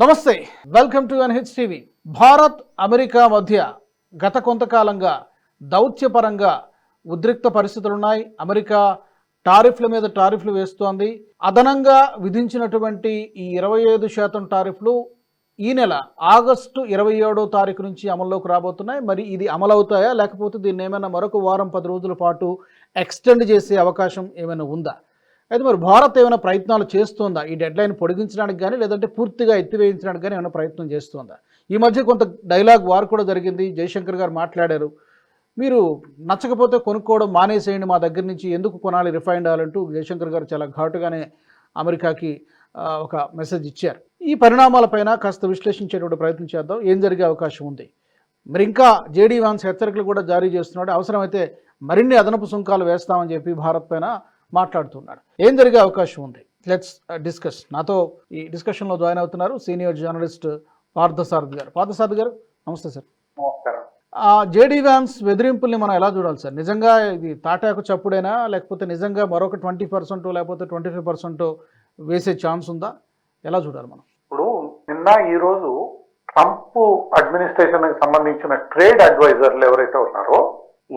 నమస్తే. Welcome to NH TV Bharat America మధ్య గత కొంతకాలంగా దౌత్యపరంగా ఉద్రిక్త పరిస్థితులు ఉన్నాయి అమెరికా టారిఫ్ల మీద టారిఫ్లు వేస్తోంది. అదనంగా విధించినటువంటి ఈ ఇరవై ఐదు శాతం టారిఫ్లు ఈ నెల ఆగస్టు ఇరవై ఏడో తారీఖు నుంచి అమల్లోకి రాబోతున్నాయి. మరి ఇది అమలవుతాయా? లేకపోతే దీన్ని ఏమైనా మరొక వారం పది రోజుల పాటు ఎక్స్టెండ్ చేసే అవకాశం ఏమైనా ఉందా? అయితే మరి భారత్ ఏమైనా ప్రయత్నాలు చేస్తుందా? ఈ డెడ్ లైన్ పొడిగించడానికి కానీ లేదంటే పూర్తిగా ఎత్తివేయించడానికి కానీ ఏమైనా ప్రయత్నం చేస్తుందా? ఈ మధ్య కొంత డైలాగ్ వార్ కూడా జరిగింది. జయశంకర్ గారు మాట్లాడారు. మీరు నచ్చకపోతే కొనుక్కోవడం మానేసేయండి మా దగ్గర నుంచి. ఎందుకు కొనాలి? రిఫైండ్ అవ్వాలంటూ జయశంకర్ గారు చాలా ఘాటుగానే అమెరికాకి ఒక మెసేజ్ ఇచ్చారు. ఈ పరిణామాలపైన కాస్త విశ్లేషించేటువంటి ప్రయత్నం చేద్దాం. ఏం జరిగే అవకాశం ఉంది? మరి ఇంకా జేడీ వాన్స్ హెచ్చరికలు కూడా జారీ చేస్తున్నాడు. అవసరమైతే మరిన్ని అదనపు సుంకాలు వేస్తామని చెప్పి భారత్ పైన మాట్లాడుతున్నాడు ఏం జరిగే అవకాశం ఉంది? లెట్స్ డిస్కస్ నాతో ఈ డిస్కషన్లో జాయిన్ అవుతున్నారు సీనియర్ జర్నలిస్ట్ పార్థసారథి గారు. పార్థసారథి గారు నమస్తే సార్. నమస్కారం. ఆ జేడీ వ్యాన్స్ బెదిరింపుల్ని మనం ఎలా చూడాలి సార్? నిజంగా ఇది తాటాకు చప్పుడైనా? లేకపోతే నిజంగా మరొక ట్వంటీ పర్సెంట్ లేకపోతే ట్వంటీ ఫైవ్ పర్సెంట్ వేసే ఛాన్స్ ఉందా? ఎలా చూడాలి మనం? ఇప్పుడు నిన్న ఈ రోజు ట్రంప్ అడ్మినిస్ట్రేషన్కి సంబంధించిన ట్రేడ్ అడ్వైజర్లు ఎవరైతే ఉన్నారో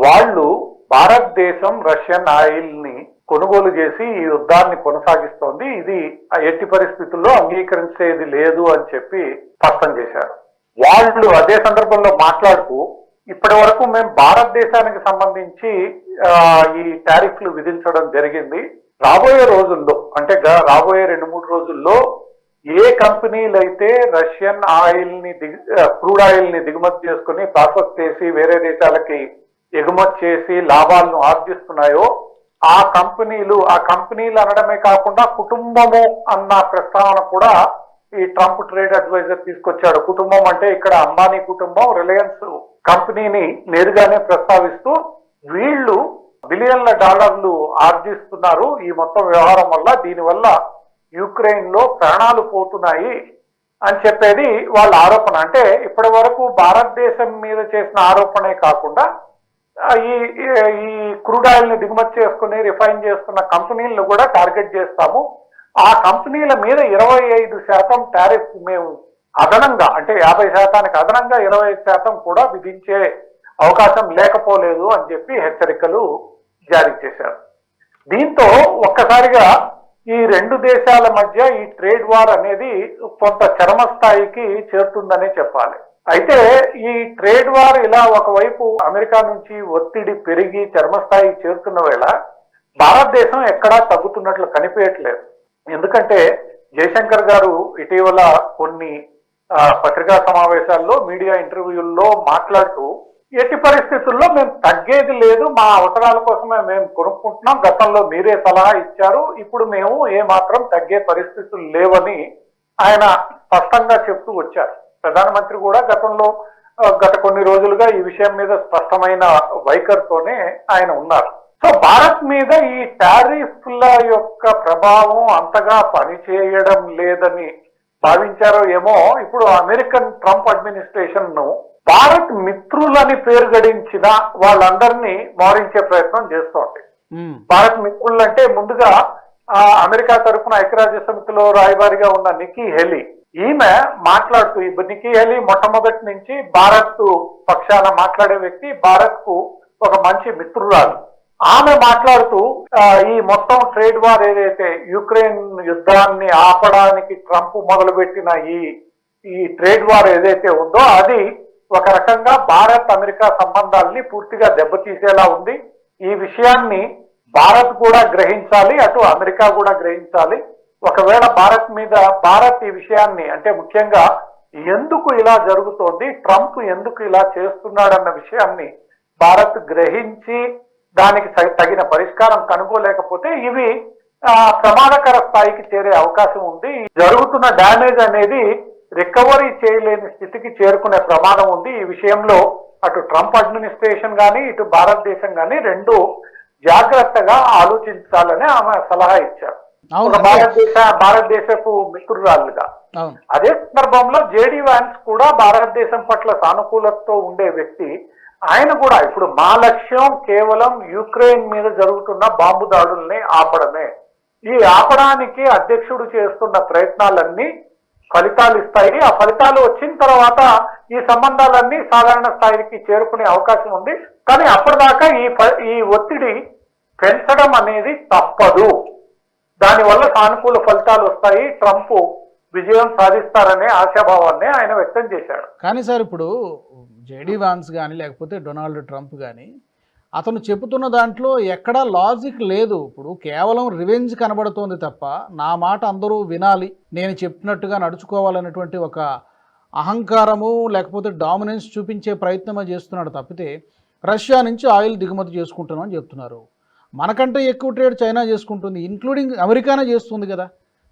వాళ్ళు భారతదేశం రష్యన్ ఆయిల్ని కొనుగోలు చేసి ఈ యుద్ధాన్ని కొనసాగిస్తోంది. ఇది ఆ ఎట్టి పరిస్థితుల్లో అంగీకరించేది లేదు అని చెప్పి స్పష్టం చేశారు. వాళ్ళు అదే సందర్భంలో మాట్లాడుతూ ఇప్పటి వరకు మేము భారతదేశానికి సంబంధించి ఈ టారిఫ్లు విధించడం జరిగింది. రాబోయే రోజుల్లో అంటే రాబోయే రెండు మూడు రోజుల్లో ఏ కంపెనీలు అయితే రష్యన్ ఆయిల్ని దిగు క్రూడ్ ఆయిల్ని దిగుమతి చేసుకుని ప్రాసెస్ చేసి వేరే దేశాలకి ఎగుమతి చేసి లాభాలను ఆర్జిస్తున్నాయో ఆ కంపెనీలు ఆ కంపెనీలు అనడమే కాకుండా కుటుంబము అన్న ప్రస్తావన కూడా ఈ ట్రంప్ ట్రేడ్ అడ్వైజర్ తీసుకొచ్చాడు. కుటుంబం అంటే ఇక్కడ అంబానీ కుటుంబం రిలయన్స్ కంపెనీని నేరుగానే ప్రస్తావిస్తూ వీళ్ళు బిలియన్ల డాలర్లు ఆర్జిస్తున్నారు ఈ మొత్తం వ్యవహారం వల్ల. దీనివల్ల యుక్రెయిన్లో ప్రాణాలు పోతున్నాయి అని చెప్పేది వాళ్ళ ఆరోపణ. అంటే ఇప్పటి వరకు భారతదేశం మీద చేసిన ఆరోపణే కాకుండా ఈ ఈ- క్రూడ్ ఆయిల్ని దిగుమతి చేసుకుని రిఫైన్ చేస్తున్న కంపెనీలను కూడా టార్గెట్ చేస్తాము. ఆ కంపెనీల మీద ఇరవై ఐదు శాతం టారిఫ్ మేము అదనంగా అంటే యాభై శాతానికి అదనంగా ఇరవై ఐదు శాతం కూడా విధించే అవకాశం లేకపోలేదు అని చెప్పి హెచ్చరికలు జారీ చేశారు. దీంతో ఒక్కసారిగా ఈ రెండు దేశాల మధ్య ఈ ట్రేడ్ వార్ అనేది కొంత చరమ స్థాయికి చేరుతుందనే చెప్పాలి. అయితే ఈ ట్రేడ్ వార్ ఇలా ఒకవైపు అమెరికా నుంచి ఒత్తిడి పెరిగి చర్మస్థాయి చేరుతున్న వేళ భారతదేశం ఎక్కడా తగ్గుతున్నట్లు కనిపించట్లేదు. ఎందుకంటే జయశంకర్ గారు ఇటీవల కొన్ని పత్రికా సమావేశాల్లో మీడియా ఇంటర్వ్యూల్లో మాట్లాడుతూ ఎట్టి పరిస్థితుల్లో మేము తగ్గేది లేదు మా అవసరాల కోసమే మేము కొనుక్కుంటున్నాం గతంలో మీరే సలహా ఇచ్చారు ఇప్పుడు మేము ఏ మాత్రం తగ్గే పరిస్థితులు లేవని ఆయన స్పష్టంగా చెప్తూ వచ్చారు. ప్రధానమంత్రి కూడా గతంలో గత కొన్ని రోజులుగా ఈ విషయం మీద స్పష్టమైన వైఖరితోనే ఆయన ఉన్నారు సో భారత్ మీద ఈ టారిఫ్ల యొక్క ప్రభావం అంతగా పనిచేయడం లేదని భావించారో ఏమో ఇప్పుడు అమెరికన్ ట్రంప్ అడ్మినిస్ట్రేషన్ను భారత్ మిత్రులని పేరు గడించిన వాళ్ళందరినీ మారించే ప్రయత్నం చేస్తోంది. భారత్ మిత్రులు అంటే ముందుగా ఆ, అమెరికా తరఫున ఐక్యరాజ్య సమితిలో రాయబారిగా ఉన్న నికీ హెలీ ఈమె మాట్లాడుతూ ఈ నికీ హెలీ మొట్టమొదటి నుంచి భారత్ పక్షాన మాట్లాడే వ్యక్తి భారత్కు ఒక మంచి మిత్రురాలు. ఆమె మాట్లాడుతూ ఈ మొత్తం ట్రేడ్ వార్ ఏదైతే యుక్రెయిన్ యుద్ధాన్ని ఆపడానికి ట్రంప్ మొదలుపెట్టిన ఈ ఈ ట్రేడ్ వార్ ఏదైతే ఉందో అది ఒక రకంగా భారత్ అమెరికా సంబంధాల్ని పూర్తిగా దెబ్బతీసేలా ఉంది. ఈ విషయాన్ని భారత్ కూడా గ్రహించాలి అటు అమెరికా కూడా గ్రహించాలి. ఒకవేళ భారత్ మీద భారత్ ఈ విషయాన్ని అంటే ముఖ్యంగా ఎందుకు ఇలా జరుగుతోంది ట్రంప్ ఎందుకు ఇలా చేస్తున్నాడన్న విషయాన్ని భారత్ గ్రహించి దానికి తగిన పరిష్కారం కనుగోలేకపోతే ఇవి ప్రమాదకర స్థాయికి చేరే అవకాశం ఉంది. జరుగుతున్న డ్యామేజ్ అనేది రికవరీ చేయలేని స్థితికి చేరుకునే ప్రమాదం ఉంది. ఈ విషయంలో అటు ట్రంప్ అడ్మినిస్ట్రేషన్ గాని ఇటు భారతదేశం గాని రెండు జాగ్రత్తగా ఆలోచించాలని ఆమె సలహా ఇచ్చారు. భారతదేశ భారతదేశపు మిత్రురాలుగా. అదే సందర్భంలో జేడీ వ్యాన్స్ కూడా భారతదేశం పట్ల సానుకూలతతో ఉండే వ్యక్తి. ఆయన కూడా ఇప్పుడు మా లక్ష్యం కేవలం యుక్రెయిన్ మీద జరుగుతున్న బాంబు దాడుల్ని ఆపడమే. ఈ ఆపడానికి అధ్యక్షుడు చేస్తున్న ప్రయత్నాలన్నీ ఫలితాలు ఇస్తాయి. ఆ ఫలితాలు వచ్చిన తర్వాత ఈ సంబంధాలన్నీ సాధారణ స్థాయికి చేరుకునే అవకాశం ఉంది. కానీ అప్పటిదాకా ఈ ఈ ఒత్తిడి పెంచడం అనేది తప్పదు. దానివల్ల సానుకూల ఫలితాలు వస్తాయి. ట్రంప్ విజయం సాధిస్తారనే ఆశాభావాన్ని ఆయన వ్యక్తం చేశాడు. కానీ సార్ ఇప్పుడు జేడీ వాన్స్ కానీ లేకపోతే డొనాల్డ్ ట్రంప్ కానీ అతను చెబుతున్న దాంట్లో ఎక్కడా లాజిక్ లేదు. ఇప్పుడు కేవలం రివెంజ్ కనబడుతోంది తప్ప నా మాట అందరూ వినాలి. నేను చెప్పినట్టుగా నడుచుకోవాలనేటువంటి ఒక అహంకారము లేకపోతే డామినెన్స్ చూపించే ప్రయత్నమే చేస్తున్నాడు తప్పితే రష్యా నుంచి ఆయిల్ దిగుమతి చేసుకుంటున్నామని చెప్తున్నారు. మనకంటే ఎక్కువ ట్రేడ్ చైనా చేసుకుంటుంది ఇంక్లూడింగ్ అమెరికానే చేస్తుంది కదా.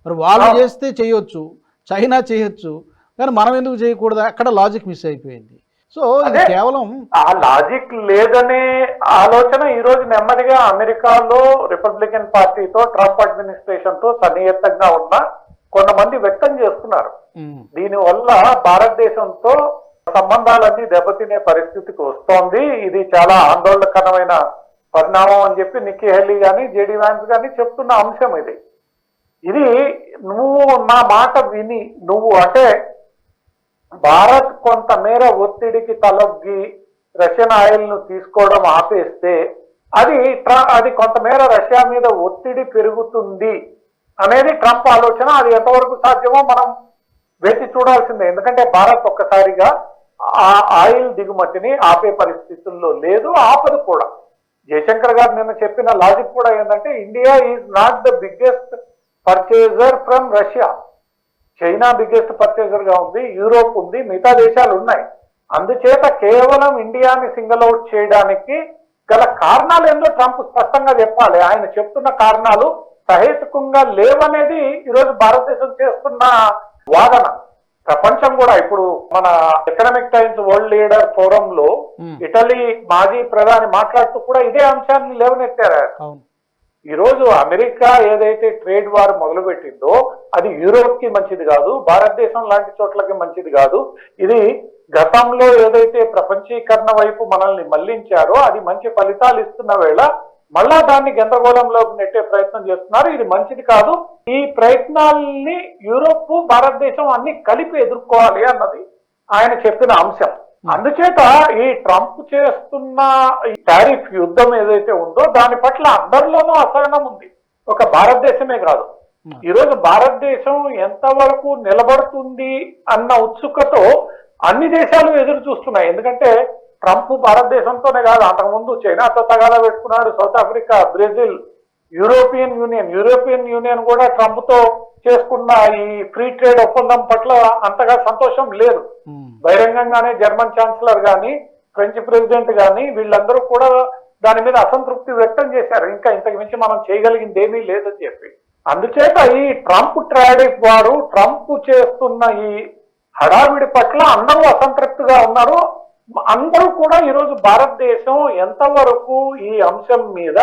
మరి వాళ్ళు చేస్తే చేయొచ్చు చైనా చేయొచ్చు కానీ మనం ఎందుకు చేయకూడదు? అక్కడ లాజిక్ మిస్ అయిపోయింది. సో ఇది. కేవలం ఆ లాజిక్ లేదనే ఆలోచన ఈ రోజు నెమ్మదిగా అమెరికాలో రిపబ్లికన్ పార్టీతో ట్రంప్ అడ్మినిస్ట్రేషన్తో సన్నిహితంగా ఉన్న కొంతమంది వ్యక్తం చేస్తున్నారు. ఉమ్, దీనివల్ల భారతదేశంతో సంబంధాలన్నీ దెబ్బతినే పరిస్థితికి వస్తోంది. ఇది చాలా ఆందోళనకరమైన పరిణామం అని చెప్పి నిక్కీ హెల్లీ కానీ జేడీ వ్యాన్స్ కానీ చెప్తున్న అంశం ఇది. ఇది నువ్వు నా మాట విని నువ్వు అంటే భారత్ కొంతమేర ఒత్తిడికి తలొగ్గి రష్యన్ ఆయిల్ను తీసుకోవడం ఆపేస్తే అది ట్ర- అది కొంతమేర రష్యా మీద ఒత్తిడి పెరుగుతుంది అనేది ట్రంప్ ఆలోచన. అది ఎంతవరకు సాధ్యమో మనం వేచి చూడాల్సిందే. ఎందుకంటే భారత్ ఒక్కసారిగా ఆ ఆయిల్ దిగుమతిని ఆపే పరిస్థితుల్లో లేదు ఆపదు కూడా. జయశంకర్ గారు నిన్న చెప్పిన లాజిక్ కూడా ఏంటంటే India is not the biggest purchaser from Russia China biggest పర్చేజర్గా ఉంది యూరోప్ ఉంది మిగతా దేశాలు ఉన్నాయి. అందుచేత కేవలం ఇండియాని సింగిల్ అవుట్ చేయడానికి గల కారణాలు ఏందో ట్రంప్ స్పష్టంగా చెప్పాలి. ఆయన చెప్తున్న కారణాలు సహేతుకంగా లేవనేది ఈరోజు భారతదేశం చేస్తున్న వాదన. ప్రపంచం కూడా ఇప్పుడు మన Economic Times World Leader Forum లో. ఇటలీ మాజీ ప్రధాని మాట్లాడుతూ కూడా ఇదే అంశాన్ని లేవనెత్తారు. ఈ రోజు అమెరికా ఏదైతే ట్రేడ్ వార్ మొదలుపెట్టిందో అది యూరోప్కి మంచిది కాదు భారతదేశం లాంటి చోట్లకి మంచిది కాదు. ఇది గతంలో ఏదైతే ప్రపంచీకరణ వైపు మనల్ని మళ్ళించారో అది మంచి ఫలితాలు ఇస్తున్న వేళ మళ్ళా దాన్ని గందరగోళంలోకి నెట్టే ప్రయత్నం చేస్తున్నారు. ఇది మంచిది కాదు. ఈ ప్రయత్నాల్ని యూరోప్ భారతదేశం అన్ని కలిపి ఎదుర్కోవాలి అన్నది ఆయన చెప్పిన అంశం. అందుచేత ఈ ట్రంప్ చేస్తున్న ఈ టారిఫ్ యుద్ధం ఏదైతే ఉందో దాని పట్ల అందరిలోనూ అసహనం ఉంది. ఒక భారతదేశమే కాదు. ఈ రోజు భారతదేశం ఎంతవరకు నిలబడుతుంది అన్న ఉత్సుకతో అన్ని దేశాలు ఎదురు చూస్తున్నాయి. ఎందుకంటే ట్రంప్ భారతదేశంతోనే కాదు అంతకుముందు చైనాతో తగాదా పెట్టుకున్నాడు South Africa Brazil European Union. European Union కూడా ట్రంప్తో చేసుకున్న ఈ ఫ్రీ ట్రేడ్ ఒప్పందం పట్ల అంతగా సంతోషం లేదు. బహిరంగంగానే జర్మన్ ఛాన్సలర్ గాని ఫ్రెంచ్ ప్రెసిడెంట్ గాని వీళ్ళందరూ కూడా దాని మీద అసంతృప్తి వ్యక్తం చేశారు. ఇంకా ఇంతకు మించి మనం చేయగలిగింది ఏమీ లేదని చెప్పి. అందుచేత ఈ ట్రంప్ ట్రాడిఫ్ వారు ట్రంప్ చేస్తున్న ఈ హడావిడి పట్ల అందరూ అసంతృప్తిగా ఉన్నారు. అందరూ కూడా ఈరోజు భారతదేశం ఎంతవరకు ఈ అంశం మీద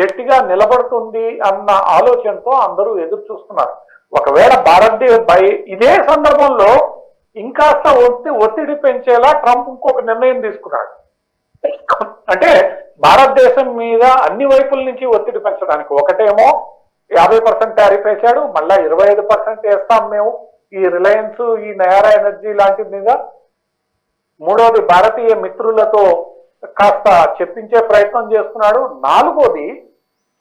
గట్టిగా నిలబడుతుంది అన్న ఆలోచనతో అందరూ ఎదురు చూస్తున్నారు. ఒకవేళ భారతదేశ బై- ఇదే సందర్భంలో ఇంకాస్త ఒత్తి ఒత్తిడి పెంచేలా ట్రంప్ ఇంకొక నిర్ణయం తీసుకున్నాడు. అంటే భారతదేశం మీద అన్ని వైపుల నుంచి ఒత్తిడి పెంచడానికి ఒకటేమో యాభై పర్సెంట్ టారిఫ్ వేశాడు మళ్ళా ఇరవై ఐదు పర్సెంట్ వేస్తాం మేము. ఈ రిలయన్స్ ఈ నయారా ఎనర్జీ లాంటి మీద మూడోది భారతీయ మిత్రులతో కాస్త చెప్పించే ప్రయత్నం చేస్తున్నాడు. నాలుగోది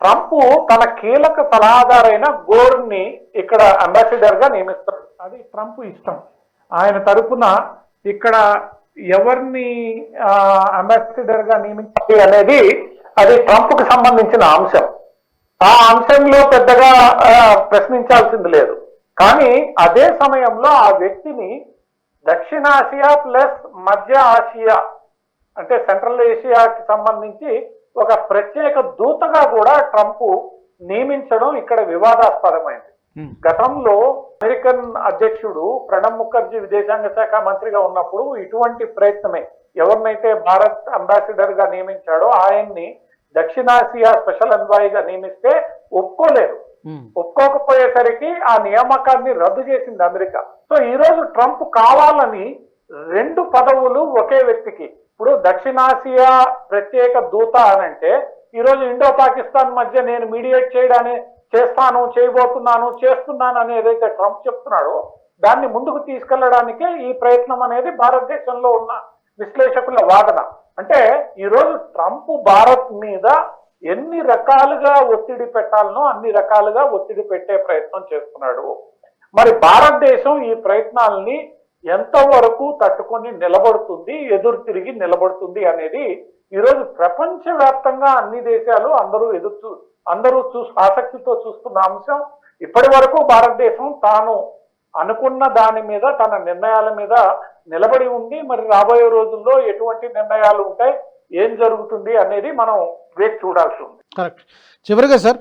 ట్రంప్ తన కీలక సలహాదారైన గోర్ని ఇక్కడ అంబాసిడర్గా నియమిస్తాడు. అది ట్రంప్ ఇష్టం. ఆయన తరపున ఇక్కడ ఎవరిని అంబాసిడర్గా నియమించాలి అనేది అది ట్రంప్కు సంబంధించిన అంశం. ఆ అంశంలో పెద్దగా ప్రశ్నించాల్సింది లేదు. కానీ అదే సమయంలో ఆ వ్యక్తిని దక్షిణాసియా ప్లస్ మధ్య ఆసియా అంటే సెంట్రల్ ఏషియాకి సంబంధించి ఒక ప్రత్యేక దూతగా కూడా ట్రంప్ నియమించడం ఇక్కడ వివాదాస్పదమైంది. గతంలో అమెరికన్ అధ్యక్షుడు ప్రణబ్ ముఖర్జీ విదేశాంగ శాఖ మంత్రిగా ఉన్నప్పుడు ఇటువంటి ప్రయత్నమే ఎవరినైతే భారత్ అంబాసిడర్గా నియమించాడో ఆయన్ని దక్షిణాసియా స్పెషల్గా నియమిస్తే ఒప్పుకోలేదు. ఒప్పుకోకపోయేసరికి ఆ నియామకాన్ని రద్దు చేసింది అమెరికా. సో ఈ రోజు ట్రంప్ కావాలని రెండు పదవులు ఒకే వ్యక్తికి. ఇప్పుడు దక్షిణాసియా ప్రత్యేక దూత అనంటే అంటే ఈరోజు ఇండో పాకిస్తాన్ మధ్య నేను మీడియేట్ చేయడాన్ని చేస్తాను చేయబోతున్నాను చేస్తున్నాను అని ఏదైతే ట్రంప్ చెప్తున్నాడో దాన్ని ముందుకు తీసుకెళ్ళడానికే ఈ ప్రయత్నం అనేది భారతదేశంలో ఉన్న విశ్లేషకుల వాదన. అంటే ఈరోజు ట్రంప్ భారత్ మీద ఎన్ని రకాలుగా ఒత్తిడి పెట్టాలనో అన్ని రకాలుగా ఒత్తిడి పెట్టే ప్రయత్నం చేస్తున్నాడు. మరి భారతదేశం ఈ ప్రయత్నాలని ఎంతవరకు తట్టుకొని నిలబడుతుంది ఎదురు తిరిగి నిలబడుతుంది అనేది ఈరోజు ప్రపంచవ్యాప్తంగా అన్ని దేశాలు అందరూ ఎదురు చూ అందరూ చూ ఆసక్తితో చూస్తున్న అంశం ఇప్పటి వరకు భారతదేశం తాను అనుకున్న దాని మీద తన నిర్ణయాల మీద నిలబడి ఉంది. మరి రాబోయే రోజుల్లో ఎటువంటి నిర్ణయాలు ఉంటాయి ఏం జరుగుతుంది అనేది మనం వేచి చూడాల్సి ఉంది. కరెక్ట్. చివరిగా సార్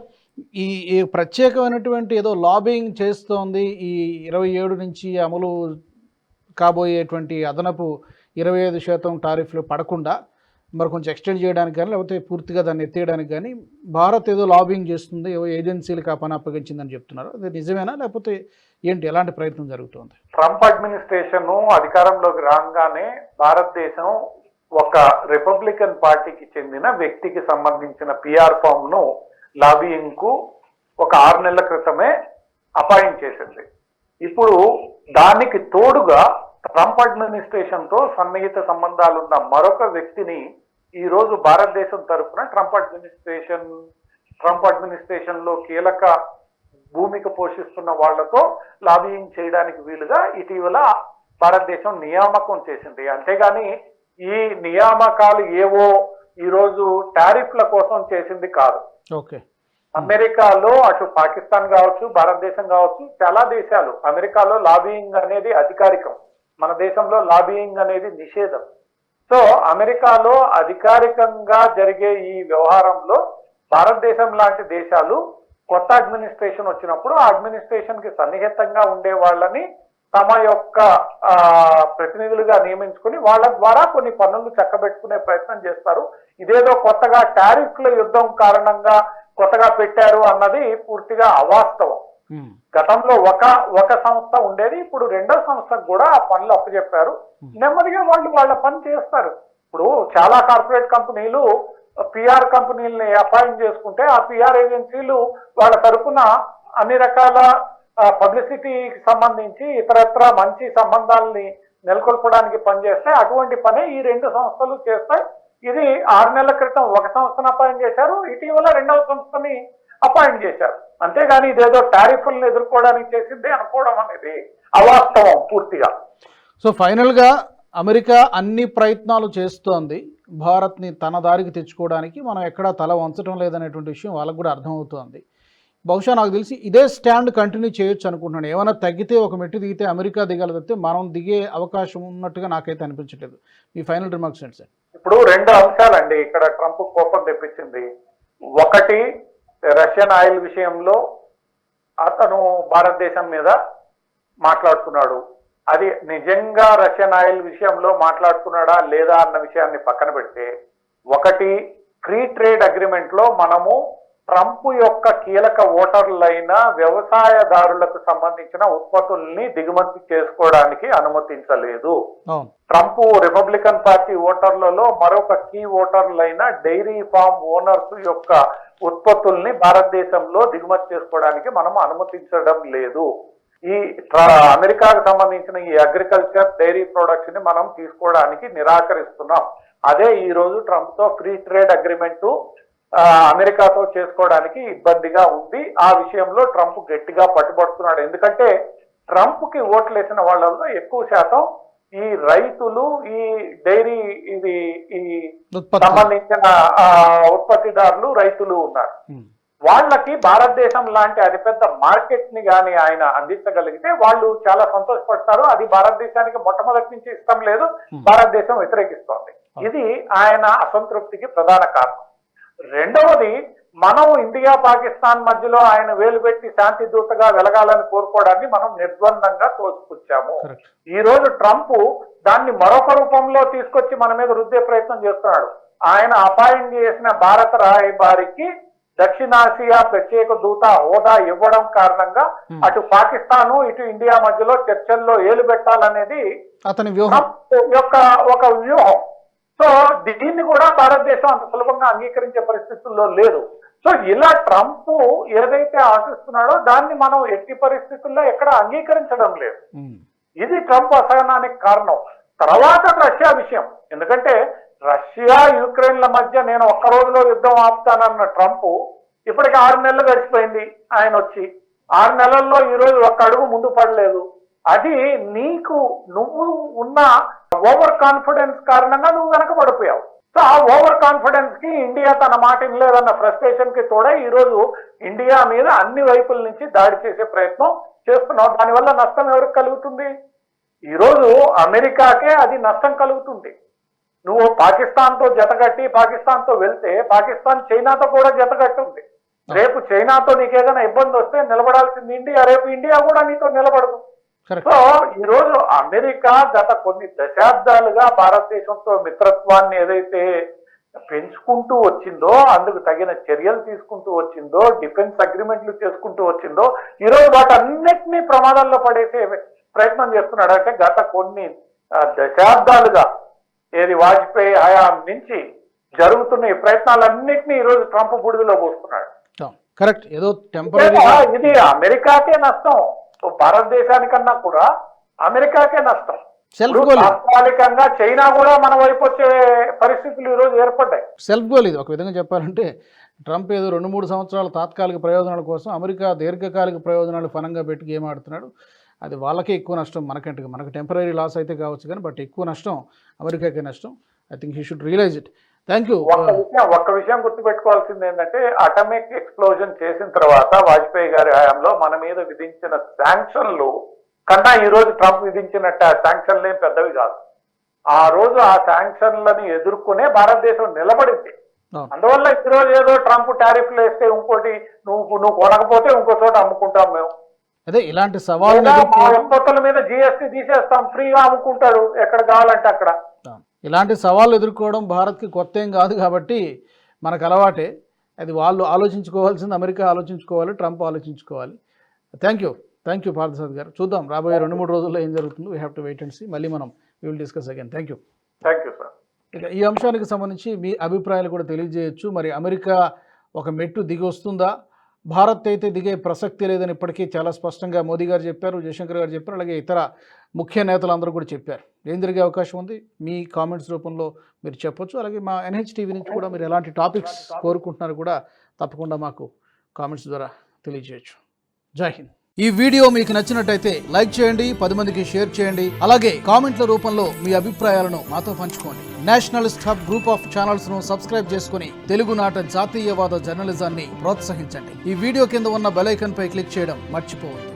ఈ ప్రత్యేకమైనటువంటి ఏదో లాబింగ్ చేస్తోంది ఈ ఇరవై ఏడు నుంచి అమలు కాబోయేటువంటి అదనపు ఇరవై ఐదు శాతం టారిఫ్లు పడకుండా మరి కొంచెం ఎక్స్టెండ్ చేయడానికి కానీ లేకపోతే పూర్తిగా దాన్ని ఎత్తేయడానికి కానీ భారత్ ఏదో లాబింగ్ చేస్తుంది ఏవో ఏజెన్సీలకు ఆ పని అప్పగించిందని చెప్తున్నారు. అది నిజమేనా? లేకపోతే ఏంటి ఎలాంటి ప్రయత్నం జరుగుతుంది? ట్రంప్ అడ్మినిస్ట్రేషన్ అధికారంలోకి రాగానే భారతదేశం ఒక రిపబ్లికన్ పార్టీకి చెందిన వ్యక్తికి సంబంధించిన పిఆర్ ఫామ్ను లాబియింగ్కు ఒక ఆరు నెలల క్రితమే అపాయింట్ చేసింది. ఇప్పుడు దానికి తోడుగా ట్రంప్ అడ్మినిస్ట్రేషన్తో సన్నిహిత సంబంధాలున్న మరొక వ్యక్తిని ఈ రోజు భారతదేశం తరఫున ట్రంప్ అడ్మినిస్ట్రేషన్ ట్రంప్ అడ్మినిస్ట్రేషన్లో కీలక భూమిక పోషిస్తున్న వాళ్ళతో లాబియింగ్ చేయడానికి వీలుగా ఇటీవల భారతదేశం నియామకం చేసింది. అంతేగాని ఈ నియామకాలు ఏవో ఈ రోజు టారిఫ్ల కోసం చేసింది కాదు. ఓకే. అమెరికాలో అటు పాకిస్తాన్ కావచ్చు భారతదేశం కావచ్చు చాలా దేశాలు అమెరికాలో లాబియింగ్ అనేది అధికారికం. మన దేశంలో లాబియింగ్ అనేది నిషేధం. సో అమెరికాలో అధికారికంగా జరిగే ఈ వ్యవహారంలో భారతదేశం లాంటి దేశాలు కొత్త అడ్మినిస్ట్రేషన్ వచ్చినప్పుడు ఆ అడ్మినిస్ట్రేషన్కి సన్నిహితంగా ఉండే వాళ్ళని తమ యొక్క ప్రతినిధులుగా నియమించుకుని వాళ్ళ ద్వారా కొన్ని పనులు చక్కబెట్టుకునే ప్రయత్నం చేస్తారు. ఇదేదో కొత్తగా టారిఫ్ల యుద్ధం కారణంగా కొత్తగా పెట్టారు అన్నది పూర్తిగా అవాస్తవం. గతంలో ఒక ఒక సంస్థ ఉండేది ఇప్పుడు రెండో సంస్థకు కూడా ఆ పనులు అప్పచెప్పారు. నెమ్మదిగా వాళ్ళు వాళ్ళ పని చేస్తారు. ఇప్పుడు చాలా కార్పొరేట్ కంపెనీలు పిఆర్ కంపెనీలని అపాయింట్ చేసుకుంటే ఆ పిఆర్ ఏజెన్సీలు వాళ్ళ తరపున అన్ని రకాల పబ్లిసిటీకి సంబంధించి ఇతరత్ర మంచి సంబంధాలని నెలకొల్పడానికి పనిచేస్తే అటువంటి పనే ఈ రెండు సంస్థలు చేస్తాయి. ఇది ఆరు నెలల క్రితం ఒక సంస్థను అపాయింట్ చేశారు ఇటీవల రెండవ సంస్థని అపాయింట్ చేశారు. అంతేగాని ఇదేదో టారిఫ్లను ఎదుర్కోవడానికి చేసింది అనుకోవడం అనేది అవాస్తవం పూర్తిగా. సో ఫైనల్గా అమెరికా అన్ని ప్రయత్నాలు చేస్తోంది. భారత్ని తన దారికి తెచ్చుకోవడానికి మనం ఎక్కడా తల వంచడం లేదనేటువంటి విషయం వాళ్ళకు కూడా అర్థమవుతోంది. బహుశా నాకు తెలిసి ఇదే స్టాండ్ కంటిన్యూ చేయొచ్చు అనుకుంటున్నాను. ఏమైనా తగ్గితే ఒక మెట్టు దిగితే అమెరికా దిగాలి తప్పితే మనం దిగే అవకాశం ఉన్నట్టుగా నాకైతే అనిపించట్లేదు. మీ ఫైనల్ రిమార్క్స్ ఏంటి సార్? ఇప్పుడు రెండు అంశాలండి. ఇక్కడ ట్రంప్ కోపం తెప్పించింది. ఒకటి రష్యన్ ఆయిల్ విషయంలో అతను భారతదేశం మీద మాట్లాడుతున్నాడు. అది నిజంగా రష్యన్ ఆయిల్ విషయంలో మాట్లాడుకున్నాడా లేదా అన్న విషయాన్ని పక్కన పెడితే ఒకటి ఫ్రీ ట్రేడ్ అగ్రిమెంట్లో మనము ట్రంప్ యొక్క కీలక ఓటర్లైన వ్యవసాయదారులకు సంబంధించిన ఉత్పత్తుల్ని దిగుమతి చేసుకోవడానికి అనుమతించలేదు. ట్రంప్ రిపబ్లికన్ పార్టీ ఓటర్లలో మరొక కీ ఓటర్లైన డైరీ ఫార్మ్ ఓనర్స్ యొక్క ఉత్పత్తుల్ని భారతదేశంలో దిగుమతి చేసుకోవడానికి మనం అనుమతించడం లేదు. ఈ అమెరికాకు సంబంధించిన ఈ అగ్రికల్చర్ డైరీ ప్రొడక్ట్స్ని మనం తీసుకోవడానికి నిరాకరిస్తున్నాం. అదే ఈ రోజు ట్రంప్తో ఫ్రీ ట్రేడ్ అగ్రిమెంట్ అమెరికాతో చేసుకోవడానికి ఇబ్బందిగా ఉంది. ఆ విషయంలో ట్రంప్ గట్టిగా పట్టుబడుతున్నాడు. ఎందుకంటే ట్రంప్కి ఓట్లేసిన వాళ్ళలో ఎక్కువ శాతం ఈ రైతులు ఈ డైరీ ఇది ఈ సంబంధించిన ఉత్పత్తిదారులు రైతులు ఉన్నారు. వాళ్ళకి భారతదేశం లాంటి అతిపెద్ద మార్కెట్ని గాని ఆయన అందించగలిగితే వాళ్ళు చాలా సంతోషపడతారు. అది భారతదేశానికి మొట్టమొదటి నుంచి ఇష్టం లేదు. భారతదేశం వ్యతిరేకిస్తోంది. ఇది ఆయన అసంతృప్తికి ప్రధాన కారణం. రెండవది మనం ఇండియా పాకిస్తాన్ మధ్యలో ఆయన వేలు పెట్టి శాంతి దూతగా వెలగాలని కోరుకోవడాన్ని మనం నిర్ద్వందంగా తోసిపుచ్చాము. కరెక్ట్ ఈ రోజు ట్రంప్ దాన్ని మరొక రూపంలో తీసుకొచ్చి మన మీద రుద్దే ప్రయత్నం చేస్తున్నాడు. ఆయన అపాయింట్ చేసిన భారత రాయబారికి దక్షిణాసియా ప్రత్యేక దూత హోదా ఇవ్వడం కారణంగా అటు పాకిస్తాన్ ఇటు ఇండియా మధ్యలో చర్చల్లో ఏలు పెట్టాలనేది అతని వ్యూహం. యొక్క ఒక వ్యూహం. సో దీన్ని కూడా భారతదేశం అంత సులభంగా అంగీకరించే పరిస్థితుల్లో లేదు. సో ఇలా ట్రంప్ ఏదైతే ఆశిస్తున్నాడో దాన్ని మనం ఎట్టి పరిస్థితుల్లో ఎక్కడ అంగీకరించడం లేదు. ఇది ట్రంప్ అసహనానికి కారణం. తర్వాత రష్యా విషయం. ఎందుకంటే రష్యా యుక్రెయిన్ల మధ్య నేను ఒక్క రోజులో యుద్ధం ఆపుతానన్న ట్రంప్ ఇప్పటికి ఆరు నెలలు గడిచిపోయింది ఆయన వచ్చి. ఆరు నెలల్లో ఈ రోజు ఒక్క అడుగు ముందు పడలేదు. అది నీకు నువ్వు ఉన్న ఓవర్ కాన్ఫిడెన్స్ కారణంగా నువ్వు వెనక పడిపోయావు సో ఆ ఓవర్ కాన్ఫిడెన్స్కి ఇండియా తన మాట వినలేదన్న ఫ్రస్ట్రేషన్కి తోడే ఈ రోజు ఇండియా మీద అన్ని వైపుల నుంచి దాడి చేసే ప్రయత్నం చేస్తున్నావు. దానివల్ల నష్టం ఎవరికి కలుగుతుంది? ఈ రోజు అమెరికాకే అది నష్టం కలుగుతుంది. నువ్వు పాకిస్తాన్తో జతగట్టి పాకిస్తాన్తో వెళ్తే పాకిస్తాన్ చైనాతో కూడా జతగట్టుంది రేపు చైనాతో నీకేదైనా ఇబ్బంది వస్తే నిలబడాల్సింది ఇండియా రేపు ఇండియా కూడా నీతో నిలబడదు. సో ఈ రోజు అమెరికా గత కొన్ని దశాబ్దాలుగా భారతదేశంతో మిత్రత్వాన్ని ఏదైతే పెంచుకుంటూ వచ్చిందో అందుకు తగిన చర్యలు తీసుకుంటూ వచ్చిందో డిఫెన్స్ అగ్రిమెంట్లు చేసుకుంటూ వచ్చిందో ఈ రోజు వాటన్నిటినీ ప్రమాదాల్లో పడేసే ప్రయత్నం చేస్తున్నాడు. అంటే గత కొన్ని దశాబ్దాలుగా ఏది వాజ్పేయి హయాం నుంచి జరుగుతున్న ఈ ప్రయత్నాలన్నింటినీ ఈ రోజు ట్రంప్ బుడిదలో పోస్తున్నాడు. కరెక్ట్. ఏదో టెంపరీ ఇది అమెరికాకే నష్టం. సో భారతదేశానికన్నా కూడా అమెరికాకే నష్టం. తాత్కాలికంగా చైనా కూడా మన వైపు వచ్చే పరిస్థితులు ఈ రోజు ఏర్పడ్డాయి. సెల్ఫ్ గోల్ ఇది. ఒక విధంగా చెప్పాలంటే ట్రంప్ ఏదో రెండు మూడు సంవత్సరాల తాత్కాలిక ప్రయోజనాల కోసం అమెరికా దీర్ఘకాలిక ప్రయోజనాలు ఫలంగా పెట్టి గేమ్ ఆడుతున్నాడు. అది వాళ్ళకే ఎక్కువ నష్టం మనకంటే మనకు టెంపరీ లాస్ అయితే కావచ్చు కానీ బట్ ఎక్కువ నష్టం అమెరికాకే నష్టం. I think he should realise it thank you ఒక్క విషయం ఒక్క విషయం గుర్తుపెట్టుకోవాల్సింది ఏంటంటే అటమిక్ ఎక్స్ప్లోజన్ చేసిన తర్వాత వాజ్పేయి గారి హయాంలో మన మీద విధించిన శాంక్షన్లు కన్నా ఈ రోజు ట్రంప్ విధించినట్టు ఆ శాంక్షన్లు ఏం పెద్దవి కాదు. ఆ రోజు ఆ శాంక్షన్లను ఎదుర్కొనే భారతదేశం నిలబడింది. అందువల్ల ఈ రోజు ఏదో ట్రంప్ టారిఫ్లు వేస్తే ఇంకోటి నువ్వు నువ్వు కొనకపోతే ఇంకో చోట అమ్ముకుంటాం మేము. అదే ఇలాంటి సవాళ్ళని లేదా మా ఉత్పత్తుల మీద జిఎస్టీ తీసేస్తాం ఫ్రీగా అమ్ముకుంటాడు ఎక్కడ కావాలంటే అక్కడ. ఇలాంటి సవాళ్ళు ఎదుర్కోవడం భారత్కి కొత్త ఏం కాదు కాబట్టి మనకు అలవాటే. అది వాళ్ళు ఆలోచించుకోవాల్సింది అమెరికా ఆలోచించుకోవాలి ట్రంప్ ఆలోచించుకోవాలి. Thank you thank you Parthasad గారు. చూద్దాం రాబోయే రెండు మూడు రోజుల్లో ఏం జరుగుతుందో. We have to wait and see మళ్ళీ మనం we will discuss again thank you thank you sir ఇక ఈ అంశానికి సంబంధించి మీ అభిప్రాయాలు కూడా తెలియజేయచ్చు. మరి అమెరికా ఒక మెట్టు దిగి వస్తుందా భారత్ అయితే దిగే ప్రసక్తి లేదని ఇప్పటికీ చాలా స్పష్టంగా మోదీ గారు చెప్పారు జయశంకర్ గారు చెప్పారు అలాగే ఇతర ముఖ్య నేతలు అందరూ కూడా చెప్పారు. ఏం జరిగే అవకాశం ఉంది? మీ కామెంట్స్ రూపంలో మీరు చెప్పొచ్చు. అలాగే మా ఎన్హెచ్ టీవీ నుంచి కూడా మీరు ఎలాంటి టాపిక్స్ కోరుకుంటున్నారు కూడా తప్పకుండా మాకు కామెంట్స్ ద్వారా తెలియజేయచ్చు. జై హింద్. ఈ వీడియో మీకు నచ్చినట్టయితే లైక్ చేయండి పది మందికి షేర్ చేయండి. అలాగే కామెంట్ల రూపంలో మీ అభిప్రాయాలను మాతో పంచుకోండి. నేషనలిస్ట్ హబ్ గ్రూప్ ఆఫ్ ఛానల్స్ను సబ్స్క్రైబ్ చేసుకుని తెలుగునాట జాతీయవాద జర్నలిజాన్ని ప్రోత్సహించండి. ఈ వీడియో కింద ఉన్న బెల్ ఐకాన్ పై క్లిక్ చేయడం మర్చిపోవద్దు.